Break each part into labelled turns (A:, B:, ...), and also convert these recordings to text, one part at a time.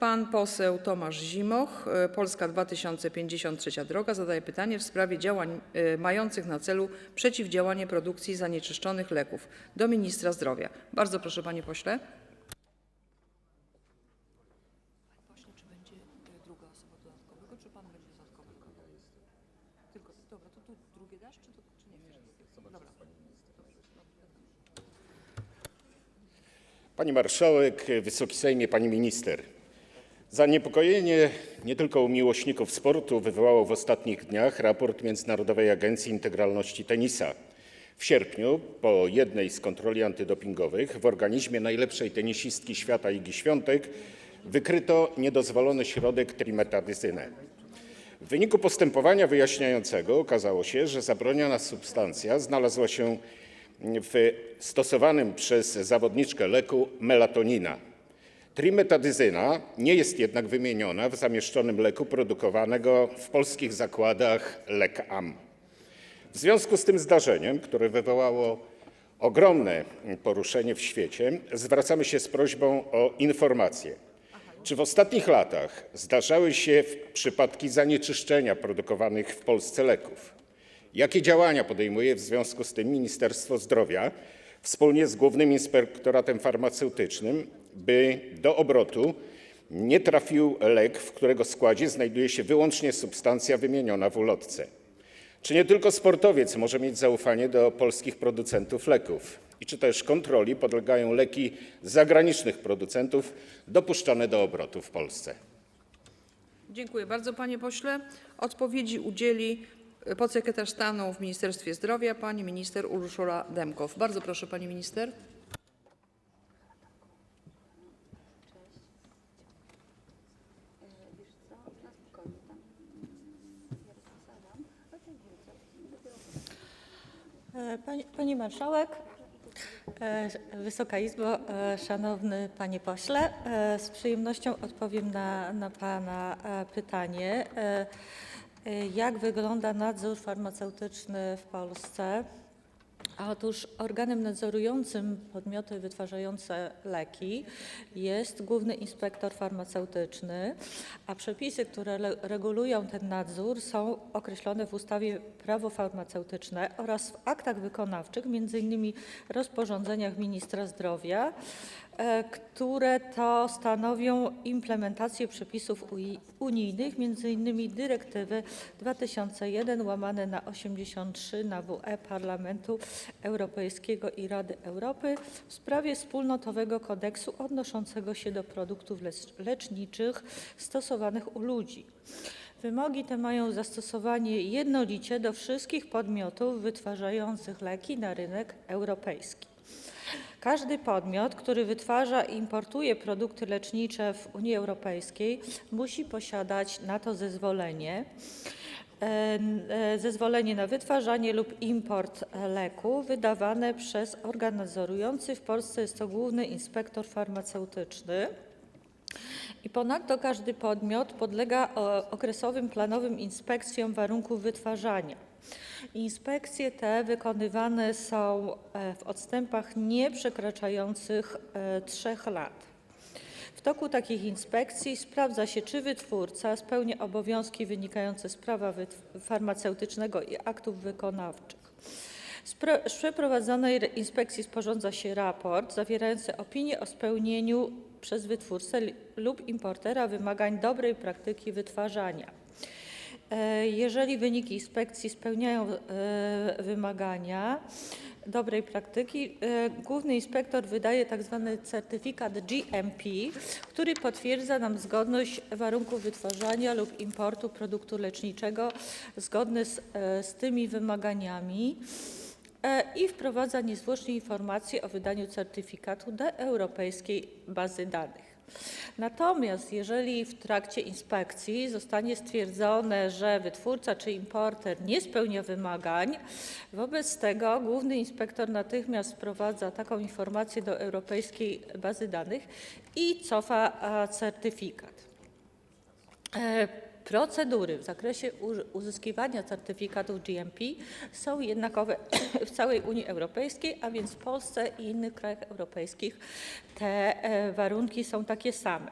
A: Pan poseł Tomasz Zimoch, e, Polska 2053 Droga, zadaje pytanie w sprawie działań e, mających na celu przeciwdziałanie produkcji zanieczyszczonych leków do ministra zdrowia. Bardzo proszę, panie pośle.
B: Pani Marszałek, Wysoki Sejmie, Pani Minister. Zaniepokojenie nie tylko miłośników sportu wywołało w ostatnich dniach raport Międzynarodowej Agencji Integralności Tenisa. W sierpniu, po jednej z kontroli antydopingowych, w organizmie najlepszej tenisistki świata Igi Świątek wykryto niedozwolony środek trimetadyzynę. W wyniku postępowania wyjaśniającego okazało się, że zabroniona substancja znalazła się w stosowanym przez zawodniczkę leku melatonina. Trimetadyzyna nie jest jednak wymieniona w zamieszczonym leku produkowanego w polskich zakładach Lek Am. W związku z tym zdarzeniem, które wywołało ogromne poruszenie w świecie, zwracamy się z prośbą o informację. Czy w ostatnich latach zdarzały się przypadki zanieczyszczenia produkowanych w Polsce leków? Jakie działania podejmuje w związku z tym Ministerstwo Zdrowia wspólnie z Głównym Inspektoratem Farmaceutycznym, by do obrotu nie trafił lek, w którego składzie znajduje się wyłącznie substancja wymieniona w ulotce? Czy nie tylko sportowiec może mieć zaufanie do polskich producentów leków? I czy też kontroli podlegają leki zagranicznych producentów dopuszczane do obrotu w Polsce?
A: Dziękuję bardzo, panie pośle. Odpowiedzi udzieli e, podsekretarz stanu w Ministerstwie Zdrowia, pani minister Urszula Demkow. Bardzo proszę, pani minister.
C: Pani, pani Marszałek, e, Wysoka Izbo, e, Szanowny Panie Pośle, e, z przyjemnością odpowiem na, na Pana e, pytanie. E, e, Jak wygląda nadzór farmaceutyczny w Polsce? Otóż organem nadzorującym podmioty wytwarzające leki jest Główny Inspektor Farmaceutyczny, a przepisy, które regulują ten nadzór są określone w ustawie Prawo farmaceutyczne oraz w aktach wykonawczych, m.in. rozporządzeniach ministra zdrowia, e, które to stanowią implementację przepisów unijnych, m.in. dyrektywy 2001 łamane na 83 na WE Parlamentu Europejskiego i Rady Europy w sprawie wspólnotowego kodeksu odnoszącego się do produktów lecz- leczniczych stosowanych u ludzi. Wymogi te mają zastosowanie jednolicie do wszystkich podmiotów wytwarzających leki na rynek europejski. Każdy podmiot, który wytwarza i importuje produkty lecznicze w Unii Europejskiej, musi posiadać na to zezwolenie. E, e, Zezwolenie na wytwarzanie lub import e, leku wydawane przez organ nadzorujący. W Polsce jest to Główny Inspektor Farmaceutyczny. I ponadto każdy podmiot podlega o, okresowym planowym inspekcjom warunków wytwarzania. Inspekcje te wykonywane są e, w odstępach nie przekraczających e, trzech lat. W toku takich inspekcji sprawdza się, czy wytwórca spełnia obowiązki wynikające z prawa farmaceutycznego i aktów wykonawczych. Z pro- z przeprowadzonej inspekcji sporządza się raport zawierający opinię o spełnieniu przez wytwórcę lub importera wymagań dobrej praktyki wytwarzania. E, Jeżeli wyniki inspekcji spełniają e, wymagania dobrej praktyki, e, główny inspektor wydaje tzw. certyfikat GMP, który potwierdza nam zgodność warunków wytwarzania lub importu produktu leczniczego zgodny z, e, z tymi wymaganiami e, i wprowadza niezwłocznie informacje o wydaniu certyfikatu do europejskiej bazy danych. Natomiast jeżeli w trakcie inspekcji zostanie stwierdzone, że wytwórca czy importer nie spełnia wymagań, wobec tego główny inspektor natychmiast wprowadza taką informację do europejskiej bazy danych i cofa a, certyfikat. E, Procedury w zakresie uzyskiwania certyfikatów GMP są jednakowe w całej Unii Europejskiej, a więc w Polsce i innych krajach europejskich te e, warunki są takie same.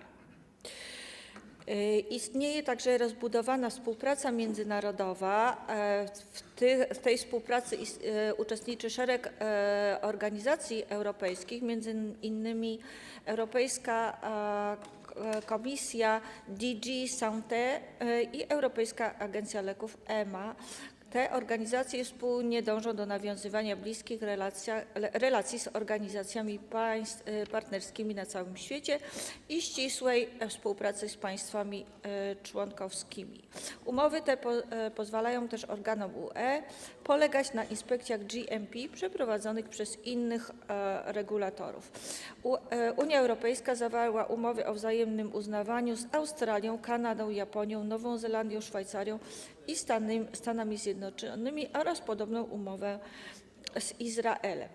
C: Y, Istnieje także rozbudowana współpraca międzynarodowa. E, W, tej współpracy e, uczestniczy szereg e, organizacji europejskich, między innymi Europejska e, Komisja DG Santé e, i Europejska Agencja Leków EMA. Te organizacje wspólnie dążą do nawiązywania bliskich relacja, relacji z organizacjami państw e, partnerskimi na całym świecie i ścisłej współpracy z państwami e, członkowskimi. Umowy te po, e, pozwalają też organom UE polegać na inspekcjach GMP przeprowadzonych przez innych regulatorów. U, Unia Europejska zawarła umowy o wzajemnym uznawaniu z Australią, Kanadą, Japonią, Nową Zelandią, Szwajcarią i Stanami, Zjednoczonymi oraz podobną umowę z Izraelem.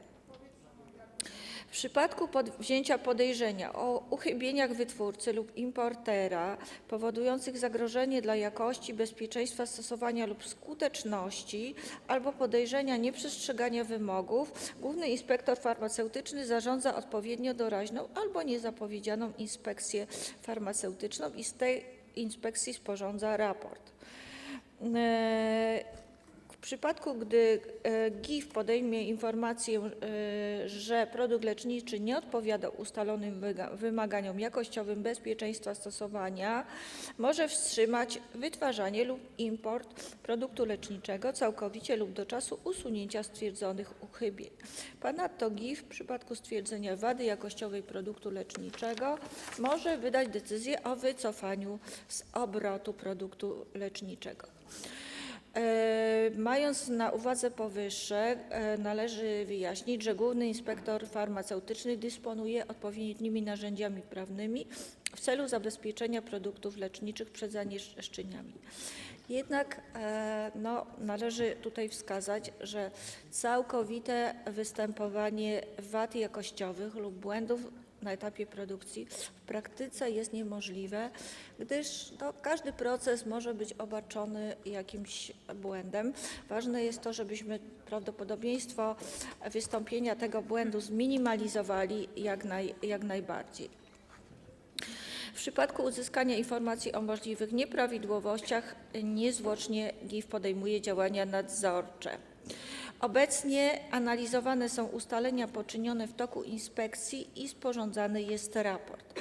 C: W przypadku wzięcia podejrzenia o uchybieniach wytwórcy lub importera powodujących zagrożenie dla jakości, bezpieczeństwa stosowania lub skuteczności albo podejrzenia nieprzestrzegania wymogów, główny inspektor farmaceutyczny zarządza odpowiednio doraźną albo niezapowiedzianą inspekcję farmaceutyczną i z tej inspekcji sporządza raport. E, w przypadku, gdy e, GIF podejmie informację, e, że produkt leczniczy nie odpowiada ustalonym wymaganiom jakościowym bezpieczeństwa stosowania, może wstrzymać wytwarzanie lub import produktu leczniczego całkowicie lub do czasu usunięcia stwierdzonych uchybień. Ponadto GIF w przypadku stwierdzenia wady jakościowej produktu leczniczego może wydać decyzję o wycofaniu z obrotu produktu leczniczego. E, Mając na uwadze powyższe, e, należy wyjaśnić, że Główny Inspektor Farmaceutyczny dysponuje odpowiednimi narzędziami prawnymi w celu zabezpieczenia produktów leczniczych przed zanieczyszczeniami. Jednak e, no, należy tutaj wskazać, że całkowite występowanie wad jakościowych lub błędów na etapie produkcji w praktyce jest niemożliwe, gdyż no, każdy proces może być obarczony jakimś błędem. Ważne jest to, żebyśmy prawdopodobieństwo wystąpienia tego błędu zminimalizowali jak, naj, jak najbardziej. W przypadku uzyskania informacji o możliwych nieprawidłowościach niezwłocznie GIF podejmuje działania nadzorcze. Obecnie analizowane są ustalenia poczynione w toku inspekcji i sporządzany jest raport.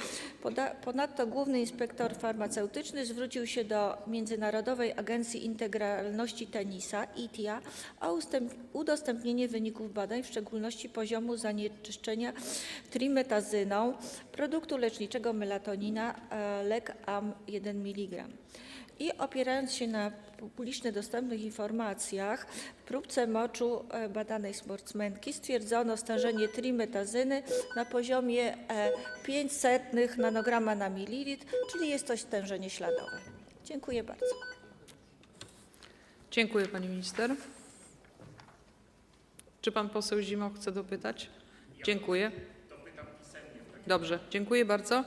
C: Ponadto Główny Inspektor Farmaceutyczny zwrócił się do Międzynarodowej Agencji Integralności Tenisa ITIA o udostępnienie wyników badań, w szczególności poziomu zanieczyszczenia trimetazyną produktu leczniczego melatonina e, lek AM 1 mg. I opierając się na publicznie dostępnych informacjach, w próbce moczu e, badanej sportsmenki stwierdzono stężenie trimetazyny na poziomie e, 0,05 nanograma na mililitr, czyli jest to stężenie śladowe. Dziękuję bardzo.
A: Dziękuję pani minister. Czy pan poseł Zimoch chce dopytać? Dziękuję. Dobrze, dziękuję bardzo.